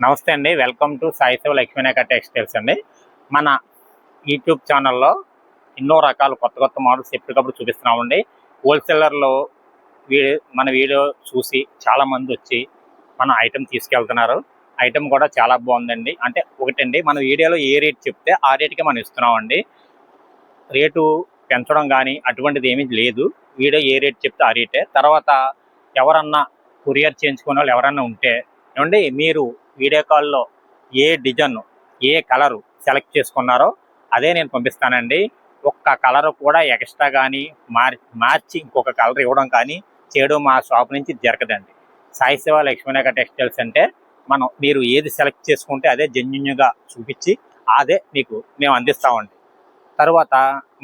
నమస్తే అండి. Welcome to Sai Shiva Lakshminayaka textiles అండి. మన యూట్యూబ్ ఛానల్లో ఎన్నో రకాల కొత్త కొత్త మోడల్స్ ఎప్పటికప్పుడు చూపిస్తున్నామండి. హోల్సేలర్లో వీడియో మన వీడియో చూసి చాలామంది వచ్చి మన ఐటెం తీసుకెళ్తున్నారు. ఐటెం కూడా చాలా బాగుందండి. అంటే ఒకటండి మన వీడియోలో ఏ రేట్ చెప్తే ఆ రేట్కి మనం ఇస్తున్నామండి. రేటు పెంచడం కానీ అటువంటిది ఏమీ లేదు. వీడియో ఏ రేట్ చెప్తే ఆ రేటే. తర్వాత ఎవరన్నా కొరియర్ చేయించుకునే వాళ్ళు ఎవరన్నా ఉంటే ఏమండి మీరు వీడియో కాల్లో ఏ డిజైన్ ఏ కలరు సెలెక్ట్ చేసుకున్నారో అదే నేను పంపిస్తానండి. ఒక్క కలర్ కూడా ఎక్స్ట్రా కానీ మార్ మార్చి ఇంకొక కలర్ ఇవ్వడం కానీ చేయడం మా షాప్ నుంచి జరగదండి. సాయి శివ లక్ష్మీనగర్ టెక్స్టైల్స్ అంటే మనం మీరు ఏది సెలెక్ట్ చేసుకుంటే అదే జెన్యున్గా చూపించి అదే మీకు మేము అందిస్తామండి. తర్వాత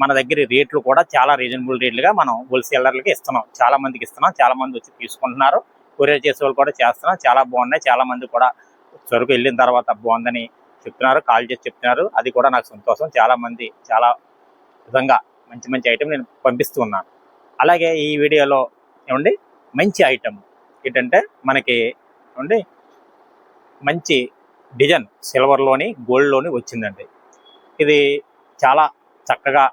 మన దగ్గర రేట్లు కూడా చాలా రీజనబుల్ రేట్లుగా మనం హోల్సేలర్లకి ఇస్తున్నాం. చాలా మందికి ఇస్తున్నాం. చాలా మంది వచ్చి తీసుకుంటున్నారు. కొరియర్ చేసే వాళ్ళు కూడా చేస్తున్నాం చాలా బాగున్నాయి. చాలా మంది కూడా సరుకు వెళ్ళిన తర్వాత బాగుందని చెప్తున్నారు కాల్ చేసి చెప్తున్నారు. అది కూడా నాకు సంతోషం. చాలామంది చాలా విధంగా మంచి మంచి ఐటెం నేను పంపిస్తూ ఉన్నాను. అలాగే ఈ వీడియోలో ఏమండి? మంచి ఐటెం ఏంటంటే మనకి ఏమండి? మంచి డిజైన్ సిల్వర్లోని గోల్డ్లోని వచ్చిందండి. ఇది చాలా చక్కగా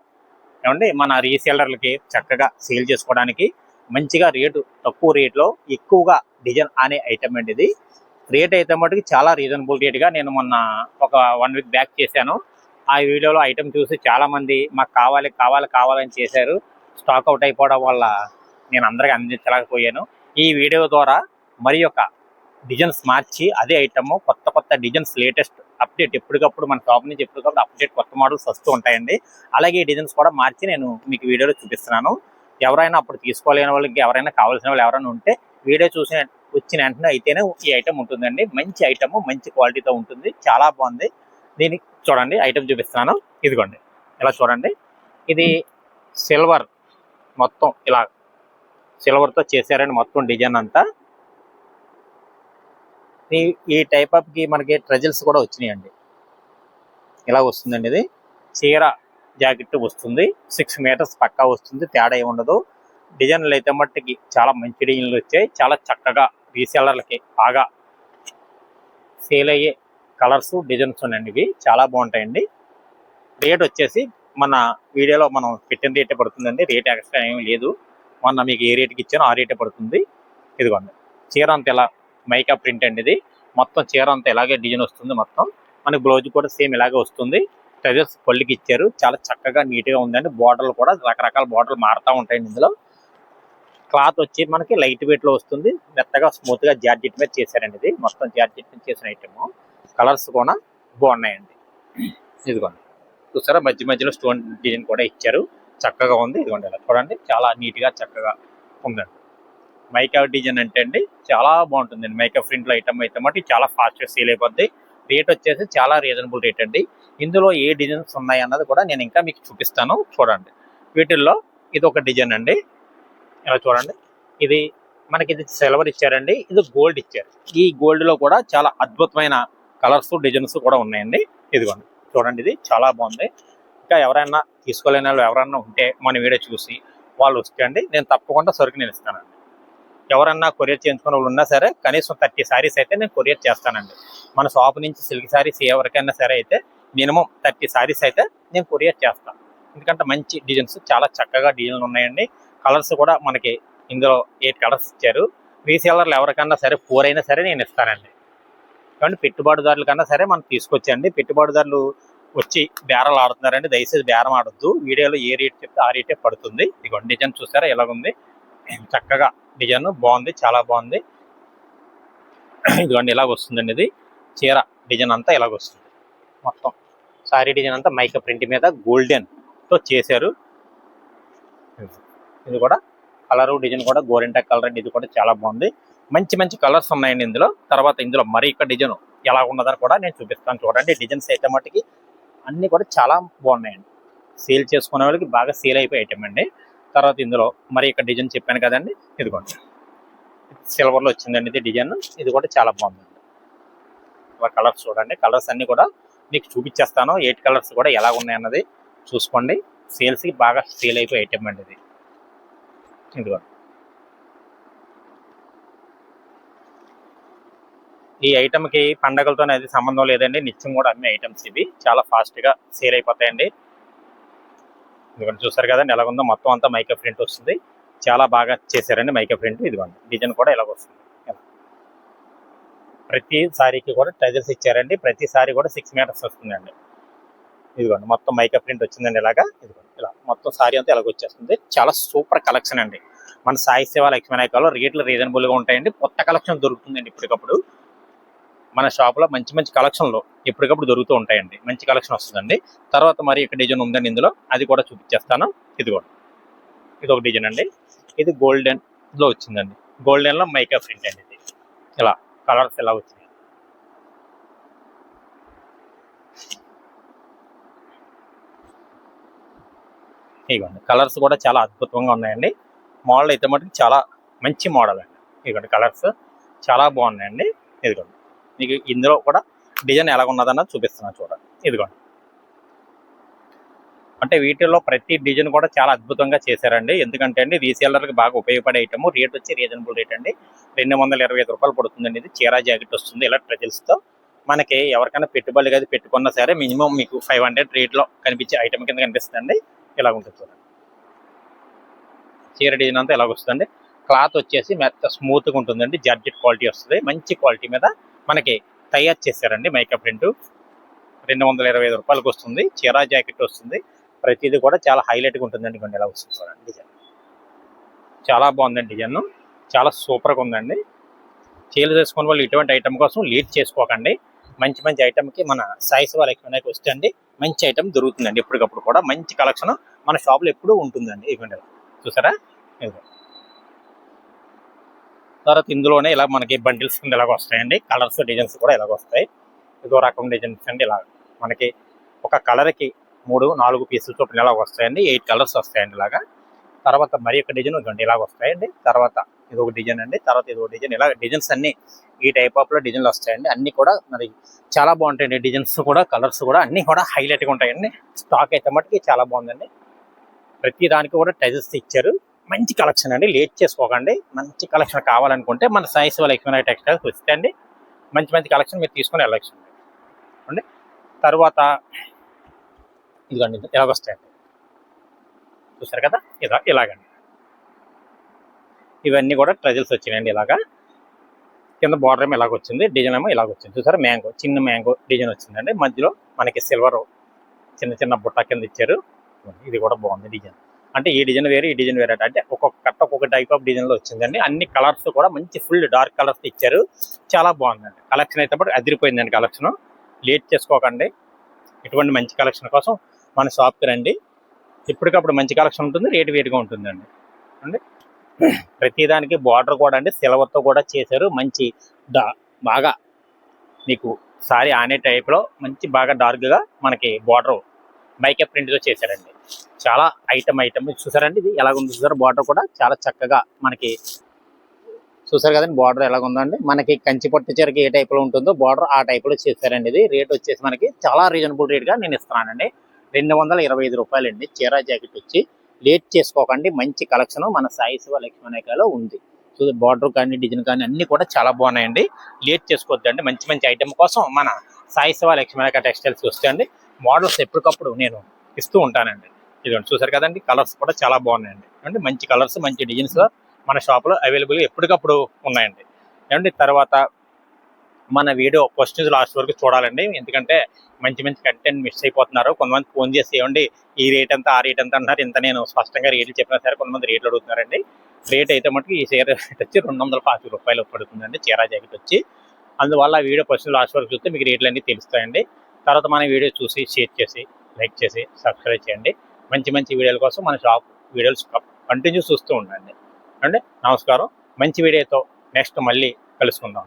ఏమండి? మన రీసేలర్లకి చక్కగా సేల్ చేసుకోవడానికి మంచిగా రేటు తక్కువ రేట్లో ఎక్కువగా డిజైన్ అనే ఐటమ్ అండి ఇది. రేట్ అయితే మటుకు చాలా రీజనబుల్ రేట్గా నేను మొన్న ఒక వన్ వీక్ బ్యాక్ చేశాను. ఆ వీడియోలో ఐటమ్ చూసి చాలామంది మాకు కావాలి కావాలి కావాలని చేశారు. స్టాక్ అవుట్ అయిపోవడం వల్ల నేను అందరికీ అందించలేకపోయాను. ఈ వీడియో ద్వారా మరి ఒక డిజైన్స్ మార్చి అదే ఐటమ్ కొత్త కొత్త డిజైన్స్ లేటెస్ట్ అప్డేట్ ఎప్పటికప్పుడు మన షాప్ నుంచి ఎప్పటికప్పుడు అప్డేట్ కొత్త మోడల్స్ వస్తూ ఉంటాయండి. అలాగే ఈ డిజైన్స్ కూడా మార్చి నేను మీకు వీడియోలో చూపిస్తున్నాను. ఎవరైనా అప్పుడు తీసుకోలేని వాళ్ళకి ఎవరైనా కావాల్సిన వాళ్ళు ఎవరైనా ఉంటే వీడియో చూసిన వచ్చిన వెంటనే అయితేనే ఈ ఐటమ్ ఉంటుందండి. మంచి ఐటమ్ మంచి క్వాలిటీతో ఉంటుంది. చాలా బాగుంది. దీనికి చూడండి ఐటమ్ చూపిస్తున్నాను. ఇదిగోండి. ఇలా చూడండి. ఇది సిల్వర్ మొత్తం ఇలా సిల్వర్తో చేశారండి మొత్తం డిజైన్ అంతా. ఈ ఈ టైప్ ఆఫ్కి మనకి ట్రెజల్స్ కూడా వచ్చినాయండి. ఇలా వస్తుందండి ఇది. చీర జాకెట్ వస్తుంది. సిక్స్ మీటర్స్ పక్కా వస్తుంది. తేడా ఏమి ఉండదు డిజైన్లు అయితే మట్టికి చాలా మంచి డిజైన్లు వచ్చాయి. చాలా చక్కగా రీసెలర్లకి బాగా సేల్ అయ్యే కలర్స్ డిజైన్స్ ఉన్నాయండి ఇవి. చాలా బాగుంటాయండి. రేట్ వచ్చేసి మన వీడియోలో మనం పెట్టిన రేటే పడుతుందండి. రేట్ ఎక్స్ట్రా ఏమీ లేదు. మొన్న మీకు ఏ రేట్కి ఇచ్చానో ఆ రేటే పడుతుంది. ఇదిగోండి. చీర అంత ఎలా మైకా ప్రింట్ అండి ఇది. మొత్తం చీర అంతా ఇలాగే డిజైన్ వస్తుంది మొత్తం. మనకి బ్లౌజ్ కూడా సేమ్ ఇలాగే వస్తుంది. ట్రెజర్స్ పళ్ళకి ఇచ్చారు. చాలా చక్కగా నీట్గా ఉందండి. బార్డర్లు కూడా రకరకాల బార్డర్లు మారుతూ ఉంటాయండి ఇందులో. క్లాత్ వచ్చి మనకి లైట్ వెయిట్లో వస్తుంది. మెత్తగా స్మూత్గా జార్జెట్ మీద చేశారండి ఇది. మొత్తం జార్జెట్ మీద చేసిన ఐటమ్ కలర్స్ కూడా బాగున్నాయండి. ఇదిగోండి. చూసారా? మధ్య మధ్యలో స్టోన్ డిజైన్ కూడా ఇచ్చారు. చక్కగా ఉంది. ఇదిగోండి ఇలా చూడండి. చాలా నీట్గా చక్కగా ఉందండి. మైకా డిజైన్ అంటే అండి చాలా బాగుంటుందండి. మైకా ప్రింట్ ఐటమ్ అయితే మట్టి చాలా ఫాస్ట్గా సేల్ అయిపోద్ది. రేట్ వచ్చేసి చాలా రీజనబుల్ రేట్ అండి. ఇందులో ఏ డిజైన్స్ ఉన్నాయి అన్నది కూడా నేను ఇంకా మీకు చూపిస్తాను. చూడండి. వీటిల్లో ఇది ఒక డిజైన్ అండి. ఇలా చూడండి. ఇది మనకి ఇది సిల్వర్ ఇచ్చారండి. ఇది గోల్డ్ ఇచ్చారు. ఈ గోల్డ్లో కూడా చాలా అద్భుతమైన కలర్స్ డిజైన్స్ కూడా ఉన్నాయండి. ఇదిగోండి. చూడండి ఇది చాలా బాగుంది. ఇంకా ఎవరైనా తీసుకోలేని వాళ్ళు ఎవరైనా ఉంటే మన వీడియో చూసి వాళ్ళు వస్తే అండి నేను తప్పకుండా సరుకు నేను ఇస్తానండి. ఎవరన్నా కొరియర్ చేయించుకునే వాళ్ళు ఉన్నా సరే కనీసం థర్టీ సారీస్ అయితే నేను కొరియర్ చేస్తానండి. మన షాప్ నుంచి సిల్క్ సారీస్ ఎవరికైనా సరే అయితే మినిమం థర్టీ సారీస్ అయితే నేను కొరియర్ చేస్తాను. ఎందుకంటే మంచి డిజైన్స్ చాలా చక్కగా డిజైన్లు ఉన్నాయండి. కలర్స్ కూడా మనకి ఇందులో ఎయిట్ కలర్స్ ఇచ్చారు. రీసేలర్లు ఎవరికన్నా సరే ఫోర్ అయినా సరే నేను ఇస్తానండి. కాబట్టి పెట్టుబడిదారుల కన్నా సరే మనం తీసుకొచ్చండి. పెట్టుబడిదారులు వచ్చి బేరాలు ఆడుతున్నారండి. దయచేసి బేరం ఆడొద్దు. వీడియోలో ఏ రేట్ చెప్తే ఆ రేటే పడుతుంది. ఇదిగోండి డిజైన్ చూసారా? ఎలాగుంది చక్కగా డిజైన్ బాగుంది చాలా బాగుంది. ఇదిగోండి ఇలాగ వస్తుందండి ఇది. చీర డిజైన్ అంతా ఇలాగ వస్తుంది. మొత్తం సారీ డిజైన్ అంతా మైక ప్రింట్ మీద గోల్డెన్తో చేశారు. ఇది కూడా కలర్ డిజైన్ కూడా గోరింటా కలర్ అండి. ఇది కూడా చాలా బాగుంది. మంచి మంచి కలర్స్ ఉన్నాయండి ఇందులో. తర్వాత ఇందులో మరి ఇక్కడ డిజైన్ ఎలా ఉన్నదని కూడా నేను చూపిస్తాను చూడండి. డిజైన్స్ అయితే మటుకి అన్నీ కూడా చాలా బాగున్నాయండి. సేల్ చేసుకునే వాళ్ళకి బాగా సేల్ అయిపోయి ఐటమ్ అండి. తర్వాత ఇందులో మరి ఇక్కడ డిజైన్ చెప్పాను కదండి. ఇదిగోండి. సిల్వర్లో వచ్చిందండి ఇది డిజైన్. ఇది కూడా చాలా బాగుందండి. ఇలా కలర్స్ చూడండి. కలర్స్ అన్నీ కూడా మీకు చూపించేస్తాను. ఎయిట్ కలర్స్ కూడా ఎలా ఉన్నాయన్నది చూసుకోండి. సేల్స్కి బాగా సేల్ అయిపోయి ఐటమ్ అండి ఇది. ఇదిగోండి ఈ ఐటమ్కి పండగలతో అది సంబంధం లేదండి. నిత్యం కూడా అమ్మే ఐటమ్స్ ఇవి. చాలా ఫాస్ట్గా సేల్ అయిపోతాయండి. ఇదిగోండి చూసారు కదండి ఎలాగుందో మొత్తం అంతా మైకా ప్రింట్ వస్తుంది. చాలా బాగా చేశారండి మైకా ప్రింట్ ఇదిగోండి డిజైన్ కూడా ఇలాగ వస్తుంది. ప్రతి సారీకి కూడా టైజర్స్ ఇచ్చారండి. ప్రతి సారీ కూడా సిక్స్ మీటర్స్ వస్తుందండి. ఇదిగోండి మొత్తం మైకా ప్రింట్ వచ్చిందండి ఇలాగా. ఇదిగోండి. ఇలా మొత్తం సారీ అంతా ఇలాగ వచ్చేస్తుంది. చాలా సూపర్ కలెక్షన్ అండి. మన సాయి సేవ లక్ష్మీనాయకలో రేట్లు రీజనబుల్గా ఉంటాయండి. కొత్త కలెక్షన్ దొరుకుతుందండి ఇప్పటికప్పుడు. మన షాప్లో మంచి మంచి కలెక్షన్లు ఎప్పటికప్పుడు దొరుకుతూ ఉంటాయండి. మంచి కలెక్షన్ వస్తుందండి. తర్వాత మరి ఇక్కడ డిజైన్ ఉందండి ఇందులో. అది కూడా చూపించేస్తాను కూడా. ఇది ఒక డిజైన్ అండి. ఇది గోల్డెన్లో వచ్చిందండి. గోల్డెన్లో మైకా ప్రింట్ అండి ఇది. ఇలా కలర్స్ ఇలా వచ్చింది ఇదిగోండి కలర్స్ కూడా చాలా అద్భుతంగా ఉన్నాయండి. మోడల్ అయితే మటుకు చాలా మంచి మోడల్ అండి. ఇదిగోండి కలర్స్ చాలా బాగున్నాయండి. ఇదిగోండి. మీకు ఇందులో కూడా డిజైన్ ఎలా ఉన్నదన్నది చూపిస్తున్నాను చూడండి. ఇదిగోండి. అంటే వీటిల్లో ప్రతి డిజైన్ కూడా చాలా అద్భుతంగా చేశారండి. ఎందుకంటే అండి రీసేలర్కి బాగా ఉపయోగపడే ఐటమ్ రేట్ వచ్చి రీజనబుల్ రేట్ అండి. రెండు వందల ఇరవై ఐదు రూపాయలు పడుతుందండి ఇది చీరా జాకెట్ వస్తుంది ఇలా ట్రెజిల్స్తో మనకి ఎవరికైనా పెట్టుబడి అది పెట్టుకున్నా సరే మినిమం మీకు ఫైవ్ హండ్రెడ్ రేట్లో కనిపించే ఐటమ్ కింద కనిపిస్తుందండి. ఇలా ఉంటుంది చూడండి. చీర డిజైన్ అంతా ఇలాగ వస్తుందండి క్లాత్ వచ్చేసి మెత్త స్మూత్గా ఉంటుందండి. జార్జెట్ క్వాలిటీ వస్తుంది. మంచి క్వాలిటీ మీద మనకి తయారు చేశారండి మేకప్ ప్రింట్. రెండు వందల ఇరవై ఐదు రూపాయలకు వస్తుంది. చీరా జాకెట్ వస్తుంది. ప్రతిదీ కూడా చాలా హైలైట్గా ఉంటుందండి. కొన్ని ఎలా వస్తుంది చూడండి డిజైన్. చాలా బాగుందండి డిజైన్. చాలా సూపర్గా ఉందండి. చీరలు చేసుకున్న వాళ్ళు ఇటువంటి ఐటమ్ కోసం లీడ్ చేసుకోకండి. మంచి మంచి ఐటమ్కి మన సాయి శివ లక్ష్మణకి వస్తే అండి మంచి ఐటమ్ దొరుకుతుందండి. ఎప్పటికప్పుడు కూడా మంచి కలెక్షన్ మన షాప్లో ఎప్పుడూ ఉంటుందండి ఇవ్వండి చూసారా? తర్వాత ఇందులోనే ఇలా మనకి బండిల్స్ కింద ఇలాగ వస్తాయండి. కలర్స్ డిజైన్స్ కూడా ఇలాగ వస్తాయి. ఇదో రకం డిజైన్స్ అండి ఇలా మనకి ఒక కలర్కి మూడు నాలుగు పీసులు చొప్పున ఇలాగ వస్తాయండి. ఎయిట్ కలర్స్ వస్తాయండి ఇలాగా. తర్వాత మరి ఒక డిజైన్ ఇదిగోండి ఇలాగ వస్తాయండి. తర్వాత ఇది ఒక డిజైన్ అండి. తర్వాత ఇది ఒక డిజైన్. ఇలా డిజైన్స్ అన్ని ఈ టైప్ ఆఫ్లో డిజైన్లు వస్తాయండి. అన్ని కూడా మరి చాలా బాగుంటాయండి. డిజైన్స్ కూడా కలర్స్ కూడా అన్ని కూడా హైలైట్గా ఉంటాయండి. స్టాక్ అయితే మటుకి చాలా బాగుందండి. ప్రతి దానికి కూడా టైజెస్ ఇచ్చారు. మంచి కలెక్షన్ అండి. లేట్ చేసుకోకండి. మంచి కలెక్షన్ కావాలనుకుంటే మన సైన్స్ వాళ్ళ లక్ష్మీ టెక్స్టైల్స్ వస్తే అండి మంచి మంచి కలెక్షన్ మీరు తీసుకుని వెళ్ళచ్చు. అండి. తర్వాత ఇదిగోండి. ఇలాగొస్తాయండి చూసారు కదా? ఇలా ఇలాగండి. ఇవన్నీ కూడా ట్రజల్స్ వచ్చినాయండి ఇలాగా. కింద బార్డర్ ఏమో ఇలాగ వచ్చింది డిజైన్ ఏమో ఇలాగ వచ్చింది. చూసారా మ్యాంగో చిన్న మ్యాంగో డిజైన్ వచ్చిందండి. మధ్యలో మనకి సిల్వర్ చిన్న చిన్న బుట్ట కింద ఇచ్చారు. ఇది కూడా బాగుంది డిజైన్ అంటే ఈ డిజైన్ వేరే ఈ డిజైన్ వేరే అంటే ఒక్కొక్క కట్ట ఒక్కొక్క టైప్ ఆఫ్ డిజైన్లో వచ్చిందండి. అన్ని కలర్స్ కూడా మంచి ఫుల్ డార్క్ కలర్స్ ఇచ్చారు. చాలా బాగుందండి. కలెక్షన్ అయితే అదిరిపోయిందండి కలెక్షన్ లేట్ చేసుకోకండి. ఇటువంటి మంచి కలెక్షన్ కోసం మన షాప్కి రండి. ఇప్పటికప్పుడు మంచి కలెక్షన్ ఉంటుంది రేటు వేటుగా ఉంటుందండి. అండి. ప్రతిదానికి బార్డర్ కూడా అండి సిల్వర్తో కూడా చేశారు. మంచి డా బాగా మీకు సారీ ఆనే టైప్లో మంచి బాగా డార్క్గా మనకి బార్డర్ మైకే ప్రింట్తో చేశారండి. చాలా ఐటమ్ ఐటమ్. చూసారండి? ఇది ఎలాగుంది చూసారు? బార్డర్ కూడా చాలా చక్కగా మనకి చూసారు కదండి? బార్డర్ ఎలాగుందండి మనకి కంచి పట్టు చీరకి ఏ టైప్లో ఉంటుందో బార్డర్ ఆ టైప్లో చేశారండి ఇది. రేట్ వచ్చేసి మనకి చాలా రీజనబుల్ రేట్గా నేను ఇస్తున్నానండి. రెండు వందల ఇరవై ఐదు రూపాయలండి. చీర జాకెట్ వచ్చి లేట్ చేసుకోకండి. మంచి కలెక్షన్ మన సాయి శివ లక్ష్మణికలో ఉంది. సో బార్డర్ కానీ డిజైన్ కానీ అన్ని కూడా చాలా బాగున్నాయండి. లేట్ చేసుకోవద్దండి. మంచి మంచి ఐటెం కోసం మన సాయి శివ లక్ష్మణిక టెక్స్టైల్స్ వస్తే అండి మోడల్స్ ఎప్పటికప్పుడు నేను ఇస్తూ ఉంటానండి. ఇదిగోండి చూసారు కదండి? కలర్స్ కూడా చాలా బాగున్నాయండి. అంటే మంచి కలర్స్ మంచి డిజైన్స్ మన షాప్లో అవైలబుల్ ఎప్పటికప్పుడు ఉన్నాయండి. ఏమండి తర్వాత మన వీడియో ఫస్ట్ నుంచి లాస్ట్ వరకు చూడాలండి. ఎందుకంటే మంచి మంచి కంటెంట్ మిస్ అయిపోతున్నారు. కొంతమంది ఫోన్ చేసి ఏమండి ఈ రేట్ ఎంత ఆ రేట్ ఎంత అంటున్నారు ఇంత నేను స్పష్టంగా రేట్లు చెప్పినా సరే కొంతమంది రేట్లు అడుగుతున్నారండి. రేట్ అయితే మటుకు ఈ చీర రేట్ వచ్చి రెండు వందల పాతిక రూపాయలు పడుతుందండి. చీరా జాకెట్ వచ్చి. అందువల్ల వీడియో ఫస్ట్ లాస్ట్ వరకు చూస్తే మీకు రేట్లు అన్నీ తెలుస్తాయండి. తర్వాత మన వీడియో చూసి షేర్ చేసి లైక్ చేసి సబ్స్క్రైబ్ చేయండి. మంచి మంచి వీడియోల కోసం మన షాప్ వీడియోస్ కంటిన్యూ చూస్తూ ఉండండి. అంటే నమస్కారం. మంచి వీడియోతో నెక్స్ట్ మళ్ళీ కలుసుకుందాం.